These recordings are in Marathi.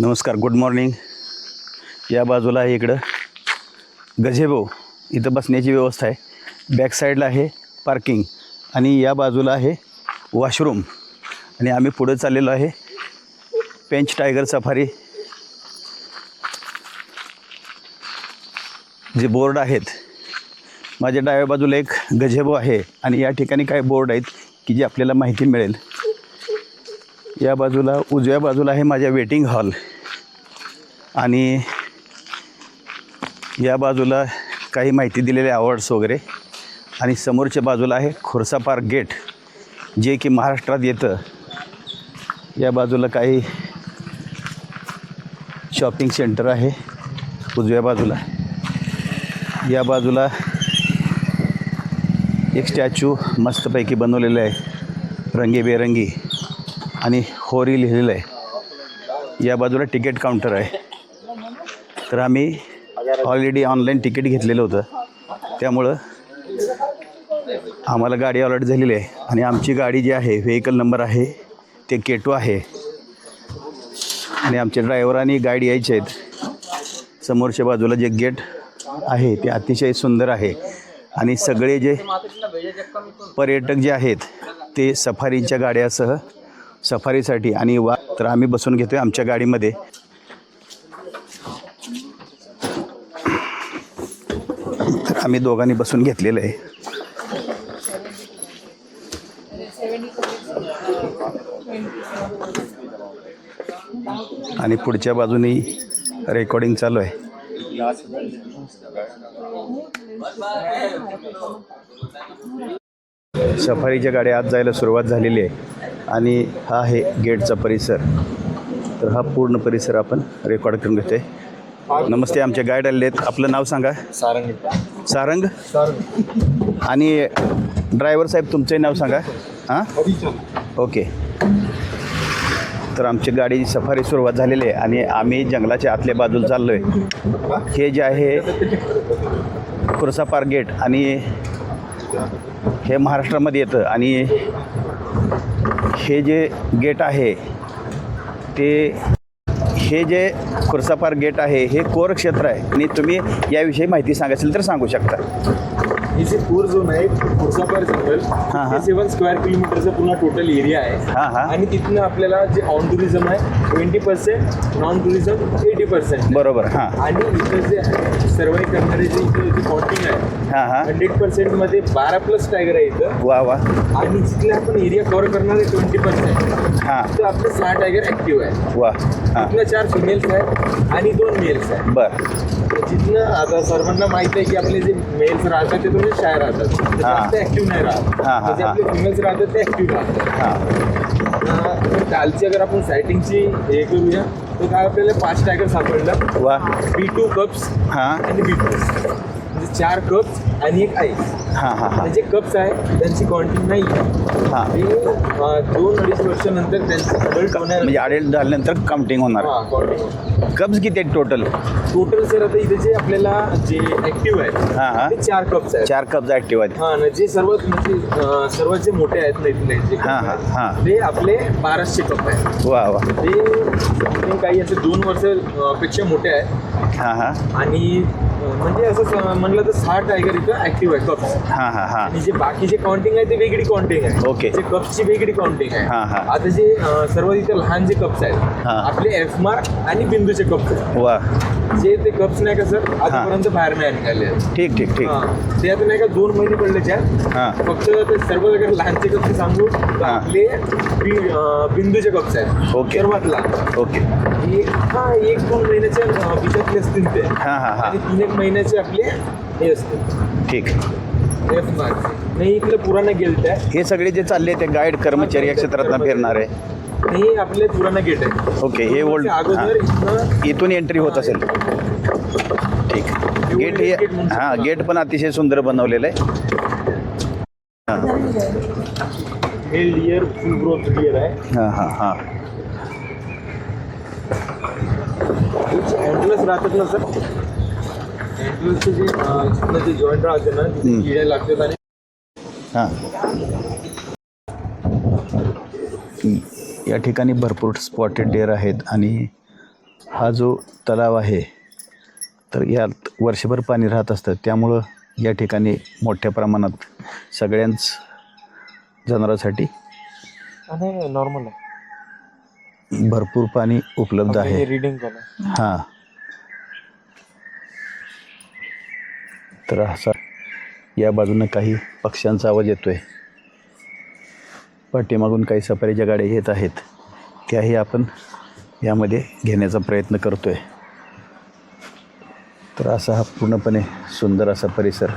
नमस्कार गुड मॉर्निंग या बाजूला आहे इकडं गझेबो इथं बसण्याची व्यवस्था आहे. बॅक साईडला आहे पार्किंग आणि या बाजूला आहे वॉशरूम आणि आम्ही पुढं चाललेलो आहे पेंच टायगर सफारी जे बोर्ड आहेत माझ्या डाव्या बाजूला एक गझेबो आहे आणि या ठिकाणी काही बोर्ड आहेत की जी आपल्याला माहिती मिळेल. या बाजूला उजव्या बाजूला आहे माझ्या वेटिंग हॉल आणि या बाजूला काही माहिती दिलेले अवॉर्ड्स वगैरे. आणि समोरच्या बाजूला आहे खुर्सा पार्क गेट जे की महाराष्ट्रात येतं. या बाजूला काही शॉपिंग सेंटर आहे उजव्या बाजूला. या बाजूला एक स्टॅच्यू मस्तपैकी बनवलेलं आहे रंगीबेरंगी. आणि होरी लिहिलेलं आहे. या बाजूला तिकीट काउंटर आहे. तर आम्ही ऑलरेडी ऑनलाईन तिकीट घेतलेलं होतं. त्यामुळं आम्हाला गाडी अलर्ट झालेली आहे. आणि आमची गाडी जी आहे व्हेकल नंबर आहे ते केटू आहे. आणि आमचे ड्रायव्हर आणि गाईड यायचे आहेत. समोरच्या बाजूला जे गेट आहे ते अतिशय सुंदर आहे. आणि सगळे जे पर्यटक जे आहेत ते सफारीच्या गाड्यासह सफारीसाठी आणि वा तर आम्ही बसून घेतो आहे आमच्या गाडीमध्ये. तर आम्ही दोघांनी बसून घेतलेलं आहे. आणि पुढच्या बाजूनी रेकॉर्डिंग चालू आहे. सफारीच्या गाड्या आत जायला सुरुवात झालेली आहे. आणि हा आहे गेटचा परिसर. तर हा पूर्ण परिसर आपण रेकॉर्ड करून घेतोय. नमस्ते आमचे गाईड आलेले आहेत. आपलं नाव सांगा. सारंग. सारंग? आणि ड्रायव्हर साहेब तुमचे नाव सांगा. हां? ओके. तर आमची गाडी सफारी सुरुवात झालेली आहे आणि आम्ही जंगलाच्या आतल्या बाजूला चाललो आहे हे जे आहे खुर्सा पार्क गेट आणि हे महाराष्ट्रामध्ये येतं आणि हे जे गेट आहे ते हे जे खुर्सापार गेट आहे हे कोर क्षेत्र आहे. आणि तुम्ही याविषयी माहिती सांगायची तर सांगू शकता. हे जे कोर झोन आहे खुर्सापार जंगल सेवन स्क्वेअर किलोमीटरचा पूर्ण टोटल एरिया आहे. हां हां. आणि तिथनं आपल्याला जे ऑन टुरिझम आहे twenty percent non tourism eighty percent बरोबर हां. आणि इथं जे सर्वाईव्ह करणारे जे इथं जे काउंटिंग आहे हां हां. हंड्रेड पर्सेंटमध्ये बारा प्लस टायगर आहे इथं. वा वा. आणि जिथले आपण एरिया कव्हर करणार आहे ट्वेंटी पर्सेंट हां. तर आपले सहा टायगर ऍक्टिव्ह आहे. वा तिथनं चार फिमेल्स आहेत आणि दोन मेल्स आहेत. बर. जिथनं आता सर्वांना माहीत आहे की आपले जे मेल्स राहतात ते थोडे शाय राहतात. ते. जास्त ऍक्टिव्ह नाही राहत. हा, हा, तर जे हा. आपले फिमेल्स राहतात ते ऍक्टिव्ह राहतात. हां. अं, कालची अगर आपण सायटिंगची हे करूया तर काय आपल्याला पाच टायगर सापडलं. वा. बी टू कप्स हां. आणि बी टू म्हणजे चार कप्स आणि एक आईस हां हां हां. जे कप्स आहे त्यांची क्वांटिटी नाही. आहे हां. ते अं, दोन अडीच वर्षानंतर त्यांचं होणार. म्हणजे झाल्यानंतर काउंटिंग होणार. कब्ज किती आहेत टोटल टोटल सर आता इथे जे आपल्याला जे ऍक्टिव्ह आहे हां हां. ते चार कप्स आहेत. चार कब्ज ॲक्टिव्ह आहेत. हा ना जे सर्वात म्हणजे अं, सर्वात जे मोठे आहेत ना इथले जे हा, हा, हा. आहेत, ते आपले बाराशे कप आहेत. वा वा. ते काही असे दोन वर्ष अं, पेक्षा मोठे आहेत. हां हां. आणि म्हणजे असं म्हणलं तर सहा टायगर इथं ऍक्टिव्ह आहे कप्स हां हां हां. आणि जे बाकीचे काउंटिंग आहे ते वेगळी काउंटिंग आहे. Okay. जे कप्सची वेगळी काउंटिंग आहे. हा, हा. आता जे अं, सर्वात इथं लहान जे कप्स आहेत हा. आपले एफ मार्क आणि बिंदूचे कप्स आहेत. वा. जे ते कप्स नाही का सर आतापर्यंत बाहेर नाही निघाले. आहेत ठीक ठीक ठीक. हा. ते आता नाही का दोन महिने पडले त्यात हां. फक्त ते सर्व जर लहानचे कप्स सांगू तर हा. आपले बि- अं, बिंदूचे कप्स आहेत. ओके. सर्वात लहान ओके हे हा एक दोन महिन्याच्या अं, बिशातले असतील ते. हां हां हां. आणि तीन एक महिन्याचे आपले हे असतील ठीक. एफ मार्क नाही इकडे पुराणा गेल्ट आहे. हे सगळे जे चालले ते गाईड कर्मचारी या क्षेत्रातनं फिरणारे आणि हे आपले पुराणा गेट आहे. ओके हे ओल्ड अगोदर इथनं इथून एंट्री होत असेल. ठीक. गेट हे हां गेट पण अतिशय सुंदर बनवलेलं आहे. हां. हे लिअर फुल ग्रोथ लिअर आहे. हां हां हां. राहतात ना सर अँटलसचे जे अं, जिथनं जे जॉईंट राहते ना तिथे हम्म. किडे लागतात आणि हां. या ठिकाणी भरपूर स्पॉटेड डेअर आहेत आणि हा जो तलाव आहे तर यात वर्षभर पाणी राहत असतं. त्यामुळं या ठिकाणी मोठ्या प्रमाणात सगळ्यांच जनावरांसाठी नॉर्मल आहे. भरपूर पाणी उपलब्ध आहे. रिडिंग हां. तर असा या बाजूनं काही पक्ष्यांचा आवाज येतोय. पाठीमागून काही सफारीच्या गाड्या येत आहेत. त्याही आपण यामध्ये घेण्याचा प्रयत्न करतोय. तर असा हा पूर्णपणे सुंदर असा परिसर.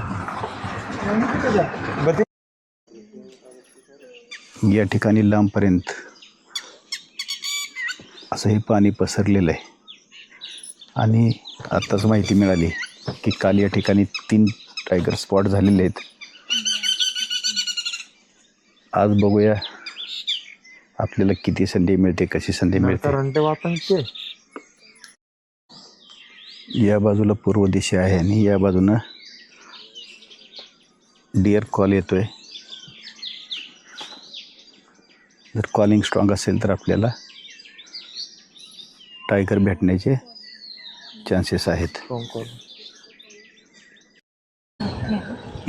या ठिकाणी लांबपर्यंत असं हे पाणी पसरलेलं आहे आणि आत्ताच माहिती मिळाली. की काल या ठिकाणी तीन टायगर स्पॉट झालेले आहेत. आज बघूया आपल्याला किती संधी मिळते कशी संधी मिळते. या बाजूला पूर्व दिशा आहे आणि या बाजूनं डिअर कॉल येतोय. जर कॉलिंग स्ट्रॉंग असेल तर आपल्याला टायगर भेटण्याचे चान्सेस आहेत.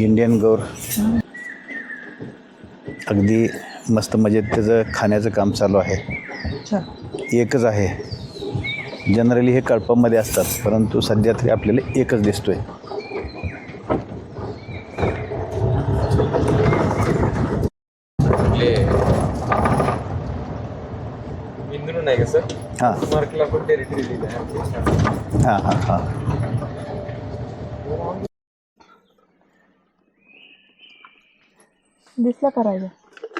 इंडियन गौर अगदी मस्त मजेत त्याचं खाण्याचं काम चालू आहे. एकच आहे. जनरली हे कळपामध्ये असतात परंतु सध्या तरी आपल्याला एकच दिसतोय. बिंदू नाही का सर? हां. हां हां हां. दिसलं करायचं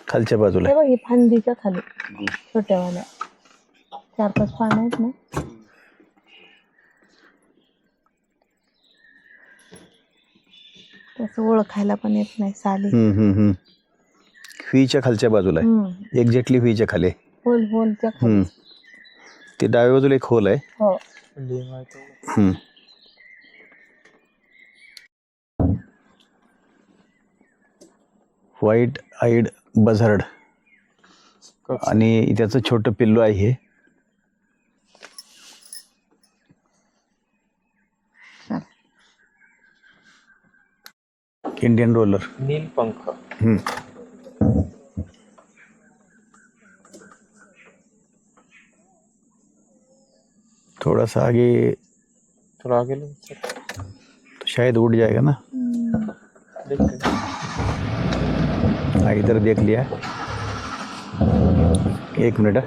खालच्या बाजूला हे बघ ही फांदीच्या खाली छोट्यावाल्या चार पाच पान आहेत ना त्याचं ओळखायला पण येत नाही साली हम्म, हम्म, हम्म. व्हीच्या खालच्या बाजूला आहे. एक्झॅक्टली व्हीच्या खाली आहे. होल होलच्या खाली हम्म. ते डाव्या बाजूला एक होल आहे हो हम्म. व्हाईट आईड बझर्ड आणि त्याचं छोटं पिल्लू आहे हे. इंडियन रोलर नील पंख हम्म. थोड़ा सा आगे थोड़ा आगे शायद उड़ जाएगा ना देखते हैं। हाँ इधर देख लिया। एक minute.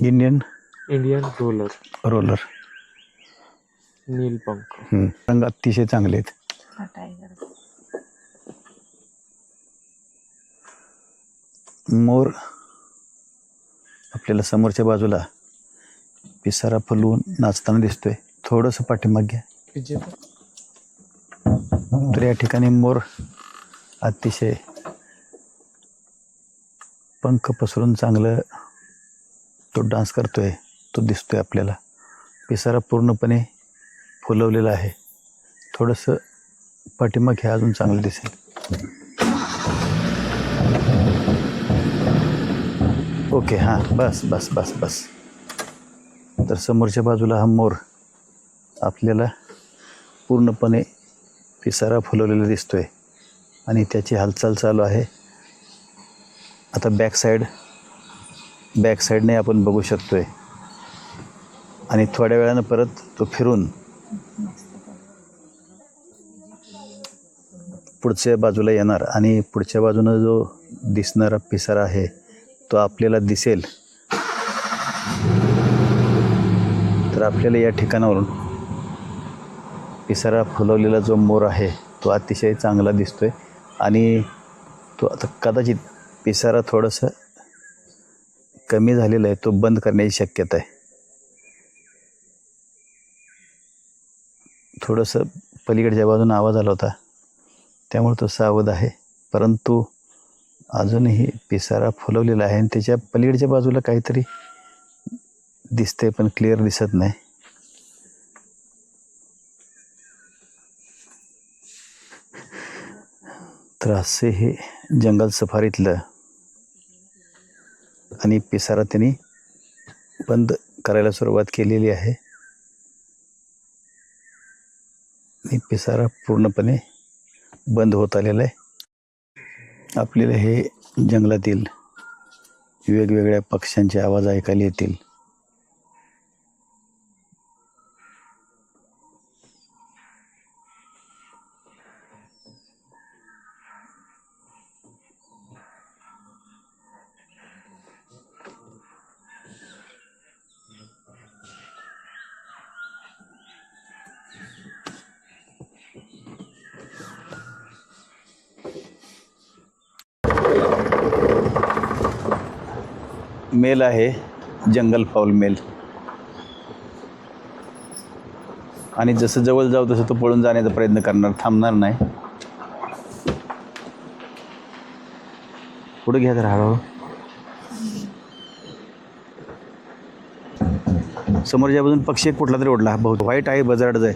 Indian Indian roller roller नील पंख हम्म. रंग अतिशय चांगले आहेत हा टायगर मोर आपल्याला समोरच्या बाजूला पिसारा फुलवून नाचताना दिसतोय. थोडंसं पाठीमाग घ्या. तर या ठिकाणी मोर अतिशय पंख पसरून चांगलं तो डान्स करतोय तो दिसतोय आपल्याला. पिसारा पूर्णपणे फुलवलेला आहे. थोडंसं पाठीमाग हे अजून चांगलं दिसेल. ओके हां बस बस बस बस. तर समोरच्या बाजूला हा मोर आपल्याला पूर्णपणे पिसारा फुलवलेला दिसतोय आणि त्याची हालचाल चालू आहे. आता बॅक साईड बॅक साईडने आपण बघू शकतोय. आणि थोड्या वेळानं परत तो फिरून पुढच्या बाजूला येणार आणि पुढच्या बाजूनं जो दिसणारा पिसारा आहे तो आपल्याला दिसेल. तर आपल्याला या ठिकाणावरून पिसारा फुलवलेला जो मोर आहे तो अतिशय चांगला दिसतो आहे आणि तो आता कदाचित पिसारा थोडंसं कमी झालेला आहे तो बंद करण्याची शक्यता आहे. थोडंसं पलीकडच्या बाजूने आवाज आला होता त्यामुळे तो सावध आहे. परंतु अजूनही पिसारा फुलवलेला आहे आणि त्याच्या पलीडच्या बाजूला काहीतरी दिसते पण क्लिअर दिसत नाही. तर असे हे जंगल सफारीतलं आणि पिसारा त्यांनी बंद करायला सुरुवात केलेली आहे. आणि पिसारा पूर्णपणे बंद होत आलेला आहे. आपल्याला हे जंगलातील वेगवेगळ्या पक्ष्यांचे आवाज ऐकायला येतील. मेल आहे जंगल फाऊल मेल. आणि जसं जवळ जाऊ तसं तो पळून जाण्याचा प्रयत्न करणार थांबणार नाही. पुढे घ्या तर हळूहळू. समोरच्या बाजून पक्षी एक कुठला तरी ओढला. बहुत व्हाईट आहे बजार्डच आहे.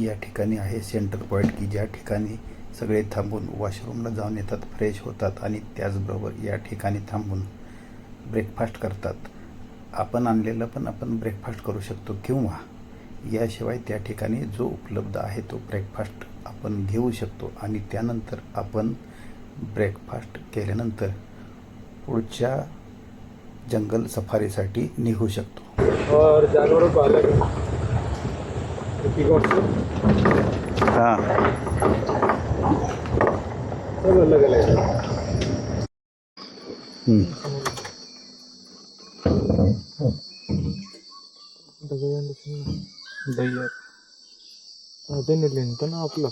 या ठिकाणी आहे. सेंटर पॉईंट की ज्या ठिकाणी सगळे थांबून वॉशरूमला जाऊन येतात फ्रेश होतात आणि त्याचबरोबर या ठिकाणी थांबून ब्रेकफास्ट करतात. आपण आणलेलं पण आपण ब्रेकफास्ट करू शकतो किंवा याशिवाय त्या ठिकाणी जो उपलब्ध आहे तो ब्रेकफास्ट आपण घेऊ शकतो आणि त्यानंतर आपण ब्रेकफास्ट केल्यानंतर पुढच्या जंगल सफारीसाठी निघू शकतो. और जानवरों को अलग हां. ना आपलं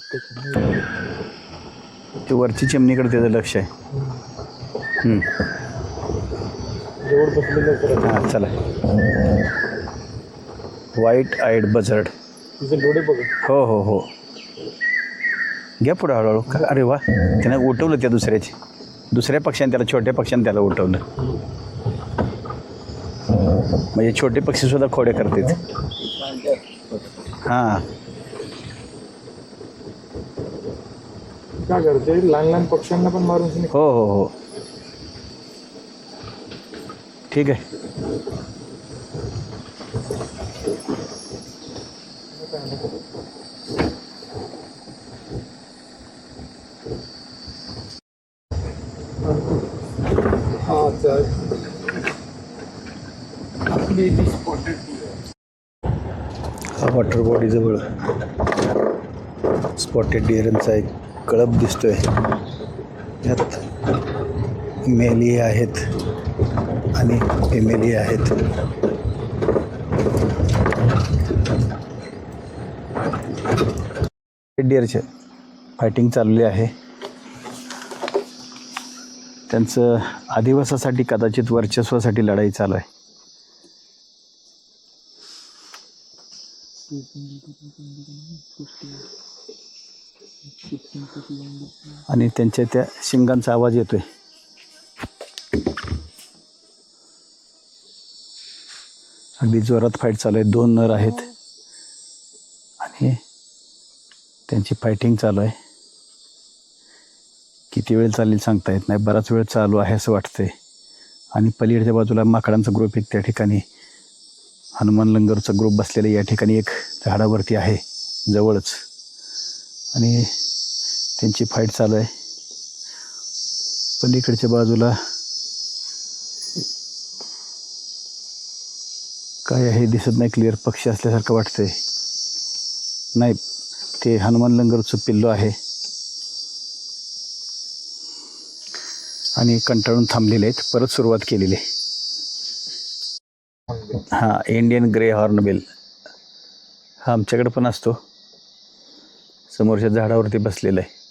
ते वरची चिमणीकडे त्याचं लक्ष आहे. हम्म. जवळ बसलेलं हां चला. वाईट आईड बझर्ड तिचे डोळे बघ. हो हो हो. घ्या पुढं हळूहळू. का? अरे वा. त्यानं उठवलं त्या दुसऱ्याची. दुसऱ्या पक्षाने त्याला छोट्या पक्षाने त्याला उठवलं. म्हणजे छोटे पक्षीसुद्धा खोडे करतात. हां. काय करते? लहान लहान पक्ष्यांना पण मारून तुम्ही हो हो हो. ठीक आहे हा तर आपली ती स्पॉटेड हा वॉटर बॉडीजवळ स्पॉटेड डिअरनचा एक कळप दिसतोय. त्यात मेली आहेत आणि फिमेली आहेत. डिअरचे फायटिंग चालली आहे. त्यांचं आदिवासासाठी कदाचित वर्चस्वासाठी लढाई चालू आहे. आणि त्यांच्या त्या शिंगांचा आवाज येतोय. अगदी जोरात फाईट चालू आहे. दोन नर आहेत. आणि त्यांची फायटिंग चालू आहे. किती वेळ चालेल सांगता येत नाही. बराच वेळ चालू आहे असं वाटतंय. आणि पलीकडच्या बाजूला माकडांचा ग्रुप एक त्या ठिकाणी. हनुमान लंगरचा ग्रुप बसलेला या ठिकाणी एक झाडावरती आहे जवळच. आणि त्यांची फाईट चालू आहे. पलीकडच्या बाजूला काय आहे दिसत नाही क्लिअर पक्षी असल्यासारखं वाटतंय. नाही ते हनुमान लंगरचं पिल्लो आहे. आणि कंटाळून थांबलेले आहेत परत सुरुवात केलेली आहे. हां इंडियन ग्रे हॉर्नबिल हा आमच्याकडे पण असतो. समोरच्या झाडावरती बसलेला आहे.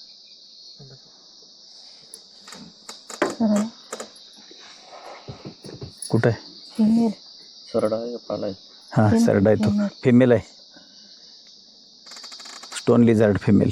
कुठं आहे? फिमेल सरडा आहे पाला आहे. हां सरडा आहे तो. फिमेल आहे. Stone lizard female